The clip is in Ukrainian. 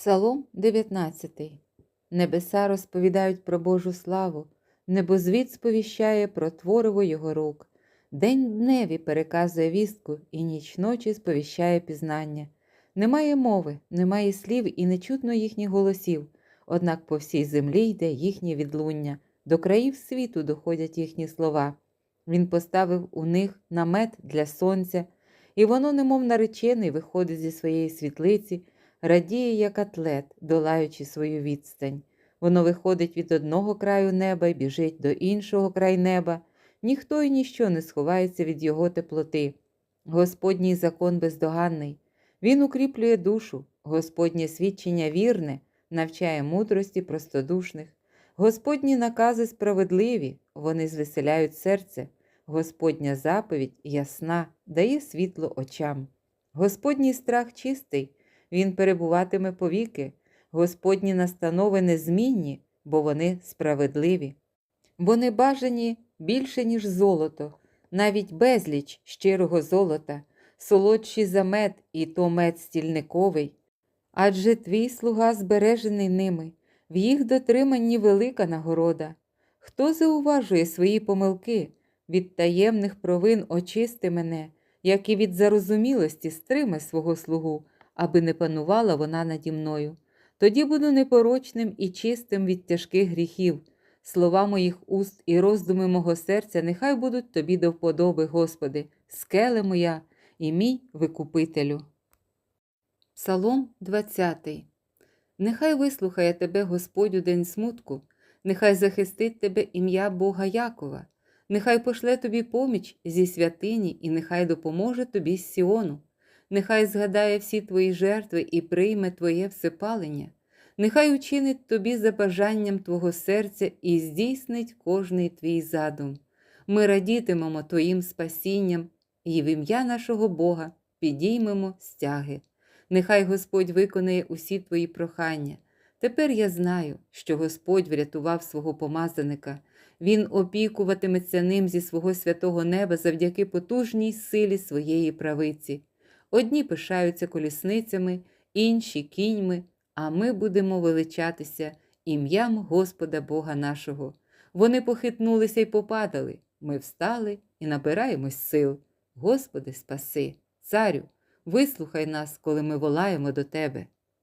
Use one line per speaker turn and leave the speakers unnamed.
Псалом 19. Небеса розповідають про Божу славу, небозвід сповіщає про твориво Його рук. День дневі переказує вістку, і ніч ночі сповіщає пізнання. Немає мови, немає слів і не чутно їхніх голосів, однак по всій землі йде їхнє відлуння, до країв світу доходять їхні слова. Він поставив у них намет для сонця, і воно, немов наречений, виходить зі своєї світлиці, радіє, як атлет, долаючи свою відстань. Воно виходить від одного краю неба і біжить до іншого краю неба. Ніхто і ніщо не сховається від його теплоти. Господній закон бездоганний. Він укріплює душу, Господнє свідчення вірне, навчає мудрості простодушних. Господні накази справедливі, вони звеселяють серце. Господня заповідь ясна, дає світло очам. Господній страх чистий, він перебуватиме повіки, Господні настанови незмінні, бо вони справедливі. Вони бажані більше, ніж золото, навіть безліч щирого золота, солодші за мед і то мед стільниковий. Адже твій слуга збережений ними, в їх дотриманні велика нагорода. Хто зауважує свої помилки, від таємних провин очисти мене, як і від зарозумілості стриме свого слугу, аби не панувала вона наді мною. Тоді буду непорочним і чистим від тяжких гріхів. Слова моїх уст і роздуми мого серця нехай будуть тобі до вподоби, Господи, скеле моя і мій викупителю. Псалом 20 Нехай вислухає тебе Господь у день смутку, нехай захистить тебе ім'я Бога Якова, нехай пошле тобі поміч зі святині, і нехай допоможе тобі з Сіону, нехай згадає всі твої жертви і прийме твоє всепалення, нехай учинить тобі за бажанням твого серця і здійснить кожний твій задум. Ми радітимемо Твоїм спасінням і в ім'я нашого Бога підіймемо стяги. Нехай Господь виконає усі твої прохання. Тепер я знаю, що Господь врятував свого помазаника. Він опікуватиметься ним зі свого святого неба завдяки потужній силі своєї правиці. Одні пишаються колісницями, інші кіньми, а ми будемо величатися ім'ям Господа Бога нашого. Вони похитнулися й попадали. Ми встали і набираємось сил. Господи, спаси, царю, вислухай нас, коли ми волаємо до Тебе.